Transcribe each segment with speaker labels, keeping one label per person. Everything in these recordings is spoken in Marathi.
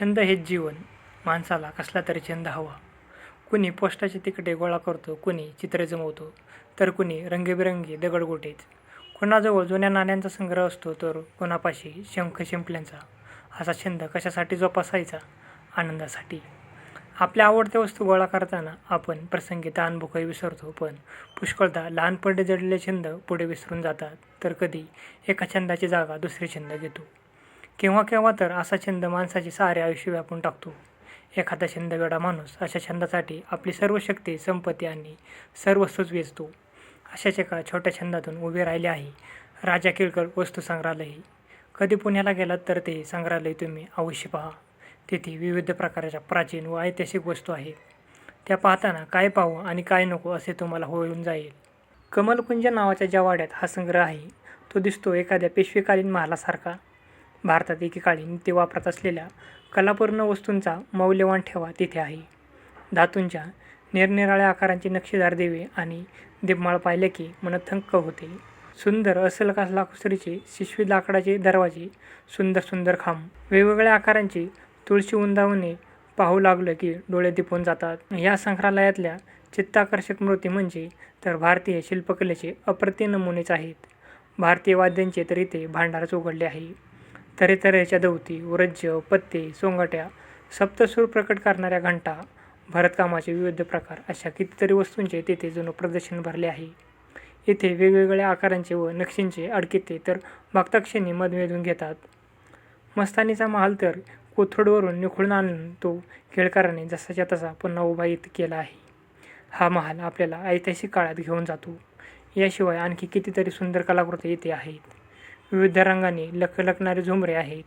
Speaker 1: छंद हेच जीवन. माणसाला कसला तरी छंद हवा. कुणी पोस्टाचे तिकटे गोळा करतो कुणी चित्रे जमवतो तर कुणी रंगीबेरंगी दगडगोटेच कोणाजवळ जुन्या नाण्यांचा संग्रह असतो तर कोणापाशी शंख शिंपल्यांचा. असा छंद कशासाठी जोपासायचा? आनंदासाठी. आपल्या आवडत्या वस्तू गोळा करताना आपण प्रसंगी तहानभूकही विसरतो पण पुष्कळदा लहानपणी जडलेले छंद पुढे विसरून जातात तर कधी एका छंदाची जागा दुसरे छंद घेतो. केव्हा केव्हा तर असा छंद माणसाचे सारे आयुष्य व्यापून टाकतो. एखादा छंदगडा माणूस अशा छंदासाठी आपली सर्व शक्ती संपत्ती आणि सर्वस्वच वेचतो. अशाच एका छोट्या छंदातून उभे राहिले आहे. राजा केळकर वस्तू संग्रहालय. कधी पुण्याला गेलात तर ते संग्रहालय तुम्ही अवश्य पहा. तेथे विविध प्रकारच्या प्राचीन व ऐतिहासिक वस्तू आहेत त्या पाहताना काय पाहू आणि काय नको असे तुम्हाला होऊन जाईल. कमलकुंज नावाच्या ज्या वाड्यात हा संग्रह आहे तो दिसतो एखाद्या पेशवेकालीन महालासारखा. भारतात एकेकाळी ते वापरात असलेल्या कलापूर्ण वस्तूंचा मौल्यवान ठेवा तिथे आहे. धातूंच्या निरनिराळ्या आकारांचे नक्षीदार देवे आणि दीपमाळ पाहिले की मन थंक होते. सुंदर असलकास लाकुसरीचे शिशवी लाकडाचे दरवाजे सुंदर सुंदर खांब वेगवेगळ्या आकारांची तुळशी उंदावणे पाहू लागलं की डोळे दिपून जातात. या संग्रहालयातल्या चित्ताकर्षक मूर्ती म्हणजे तर भारतीय शिल्पकलेचे अप्रतिम नमुनेच आहेत. भारतीय वाद्यांचे तर इथे भांडारच उघडले आहे. तऱ्हेतऱ्हेच्या दौती व्रज्य पत्ते सोंगट्या सप्तसूर प्रकट करणाऱ्या घंटा भरतकामाचे विविध प्रकार अशा कितीतरी वस्तूंचे तेथे जणू प्रदर्शन भरले आहे. येथे वेगवेगळ्या आकारांचे व नक्षींचे अडकिते तर भक्ताक्षणी मध वेधून घेतात. मस्तानीचा महाल तर कोथरूडवरून निखळून आणून तो केळकराने जसाच्या तसा पुन्हा उभा येत केला आहे. हा महाल आपल्याला ऐतिहासिक काळात घेऊन जातो. याशिवाय आणखी कितीतरी सुंदर कलाकृती इथे आहेत. विविध रंगाने लखलखणारे झुमरे आहेत.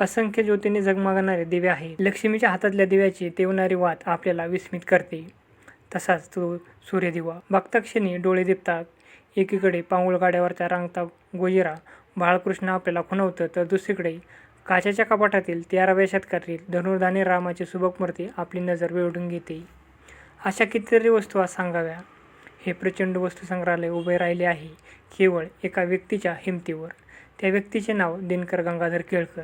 Speaker 1: असंख्य ज्योतीने झगमगणारे दिवे आहेत. लक्ष्मीच्या हातातल्या दिव्याची तेवणारी वात आपल्याला विस्मित करते. तसाच तो सूर्यदिवा. बघताक्षणी डोळे दिपतात. एकीकडे पाऊळ गाड्यावरचा रांगता गोजिरा बाळकृष्ण आपल्याला खुणवतं तर दुसरीकडे काचेच्या कपाटातील तेराव्या शतकातील धनुर्धानी रामाची सुबक मूर्ती आपली नजर वेढून घेते. अशा कितीतरी वस्तू आज सांगाव्या. हे प्रचंड वस्तू संग्रहालय उभे राहिले आहे. केवळ एका व्यक्तीच्या हिमतीवर. त्या व्यक्तीचे नाव दिनकर गंगाधर केळकर.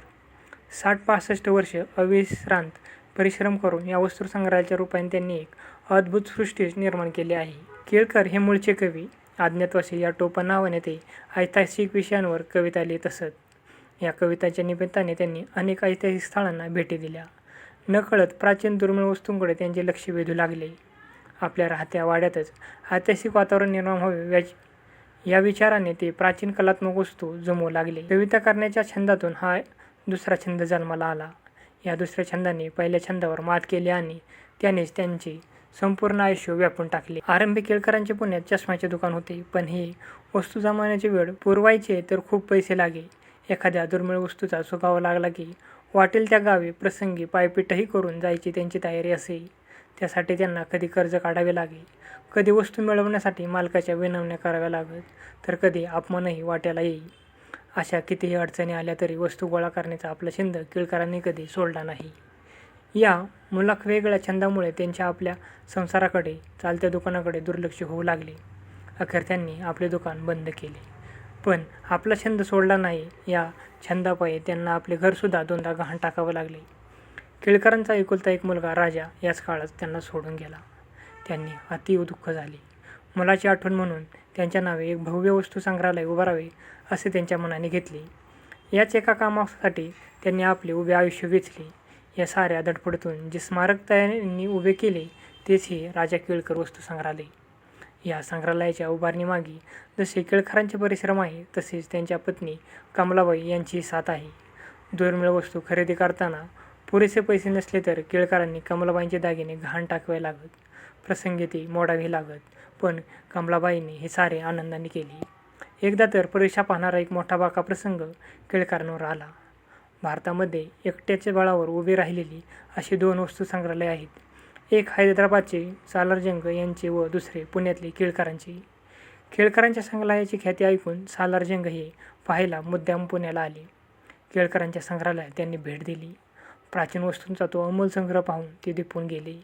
Speaker 1: साठ पासष्ट वर्ष अविश्रांत परिश्रम करून या वस्तूसंग्रहालयाच्या रूपाने त्यांनी एक अद्भुत सृष्टी निर्माण केली आहे. केळकर हे मूळचे कवी अज्ञातवासी या टोपा नावाने ते ऐतिहासिक विषयांवर कविता लिहित असत. या कवितांच्या निमित्ताने त्यांनी अनेक ऐतिहासिक स्थळांना भेटी दिल्या. नकळत प्राचीन दुर्मिळ वस्तूंकडे त्यांचे लक्ष वेधू लागले. आपल्या राहत्या वाड्यातच ऐतिहासिक वातावरण निर्माण व्हावे याची या विचाराने ते प्राचीन कलात्मक वस्तू जमवू लागले. कविता करण्याच्या छंदातून हा दुसरा छंद जन्माला आला. या दुसऱ्या छंदाने पहिल्या छंदावर मात केली आणि त्यानेच त्यांचे संपूर्ण आयुष्य व्यापून टाकले. आरंभी केळकरांचे पुण्यात चष्म्याचे दुकान होते पण हे वस्तू जमवण्याची वेळ पुरवायचे तर खूप पैसे लागे. एखाद्या दुर्मिळ वस्तूचा सुगावा लागला की वाटेल त्या गावी प्रसंगी पायपीटही करून जायची त्यांची तयारी असे. त्यासाठी त्यांना कधी कर्ज काढावे लागे कधी वस्तू मिळवण्यासाठी मालकाच्या विनवण्या कराव्या लागत तर कधी अपमानही वाट्याला येईल. अशा कितीही अडचणी आल्या तरी वस्तू गोळा करण्याचा आपला छंद केळकरांनी कधी सोडला नाही. या मुलाख वेगळ्या छंदामुळे त्यांच्या आपल्या संसाराकडे चालत्या दुकानाकडे दुर्लक्ष होऊ लागले. अखेर त्यांनी आपले दुकान बंद केले. पण आपला छंद सोडला नाही या छंदापायी त्यांना आपले घरसुद्धा दोनदा गहाण टाकावं लागले. केळकरांचा एकुलता एक मुलगा राजा याच काळात त्यांना सोडून गेला. त्यांनी अतीव दुःख झाले. मुलाची आठवण म्हणून त्यांच्या नावे एक भव्य वस्तू संग्रहालय उभारावे असे त्यांच्या मनाने घेतले. याच एका कामासाठी त्यांनी आपले उभे आयुष्य वेचले. या साऱ्या धडपडीतून जे स्मारक त्यांनी उभे केले तेच हे राजा केळकर वस्तू संग्रहालय. या संग्रहालयाच्या उभारणीमागे जसे केळकरांचे परिश्रम आहे तसेच त्यांच्या पत्नी कमलाबाई यांची साथ आहे. दुर्मिळ वस्तू खरेदी करताना पुरेसे पैसे नसले तर केळकरांनी कमलाबाईंचे दागिने घाण टाकवे लागत प्रसंगी ती मोडावी लागत. पण कमलाबाईंनी हे सारे आनंदाने केले. एकदा तर परीक्षा पाहणारा एक मोठा बाका प्रसंग केळकरांवर आला. भारतामध्ये एकट्याच्या बळावर उभी राहिलेली अशी दोन वस्तू संग्रहालय आहेत. एक हैदराबादचे सालारजंग यांचे व दुसरे पुण्यातले केळकरांचे. केळकरांच्या संग्रहालयाची ख्याती ऐकून सालारजंग हे पाहायला मुद्दाम पुण्याला आले. केळकरांच्या संग्रहालयात त्यांनी भेट दिली. प्राचीन वस्तूंचा तो अमोल संग्रह पाहून ते दिपून गेले.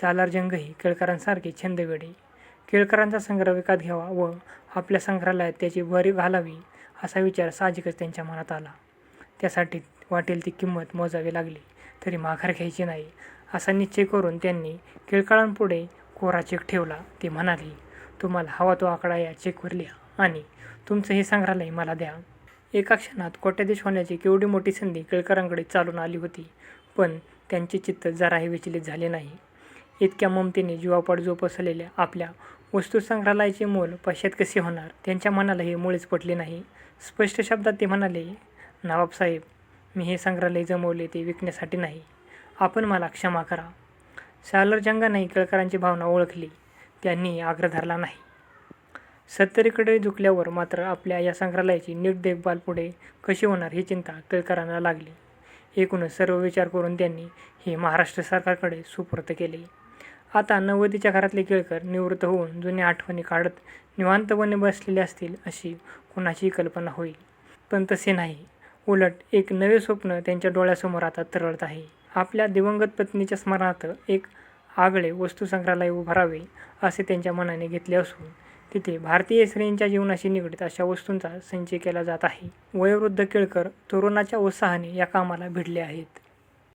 Speaker 1: सालारजंगही केळकरांसारखे छंदवेडे. केळकरांचा संग्रह विकत घ्यावा व आपल्या संग्रहालयात त्याची भरी घालावी असा विचार साहजिकच त्यांच्या मनात आला. त्यासाठी वाटेल ती किंमत मोजावी लागली तरी माघार घ्यायची नाही असा निश्चय करून त्यांनी केळकरांपुढे कोरा चेक ठेवला. ते म्हणाले तुम्हाला हवा तो आकडा या चेकवर लिहा आणि तुमचं हे संग्रहालय मला द्या. एका क्षणात कोट्याधीश होण्याची केवढी मोठी संधी केळकरांकडे चालून आली होती पण त्यांचे चित्त जराही विचलित झाले नाही. इतक्या ममतेने जीवापाड जोपासलेल्या आपल्या वस्तुसंग्रहालयाचे मोल पश्चात कसे होणार त्यांच्या मनाला हे मुळेच पटले नाही. स्पष्ट शब्दात ते म्हणाले नवाबसाहेब मी हे संग्रहालय जमवले ते विकण्यासाठी नाही. आपण मला क्षमा करा. सालरजंगानेही केळकरांची भावना ओळखली. त्यांनी आग्रह धरला नाही. सत्तरीकडे झुकल्यावर मात्र आपल्या या संग्रहालयाची नीट देखभाल पुढे कशी होणार ही चिंता केळकरांना लागली. एकूणच सर्व विचार करून त्यांनी हे महाराष्ट्र सरकारकडे सुपूर्द केले. आता नव्वदीच्या घरातले केळकर निवृत्त होऊन जुन्या आठवणी काढत निवांतपणे बसलेले असतील अशी कुणाची कल्पना होईल. पण तसे नाही. उलट एक नवे स्वप्न त्यांच्या डोळ्यासमोर आता तरळत आहे. आपल्या दिवंगत पत्नीच्या स्मरणार्थ एक आगळे वस्तू संग्रहालय उभारावे असे त्यांच्या मनाने घेतले असून तिथे भारतीय स्त्रियांच्या जीवनाशी निगडीत अशा वस्तूंचा संचय केला जात आहे. वयोवृद्ध केळकर तरुणाच्या उत्साहाने या कामाला भिडले आहेत.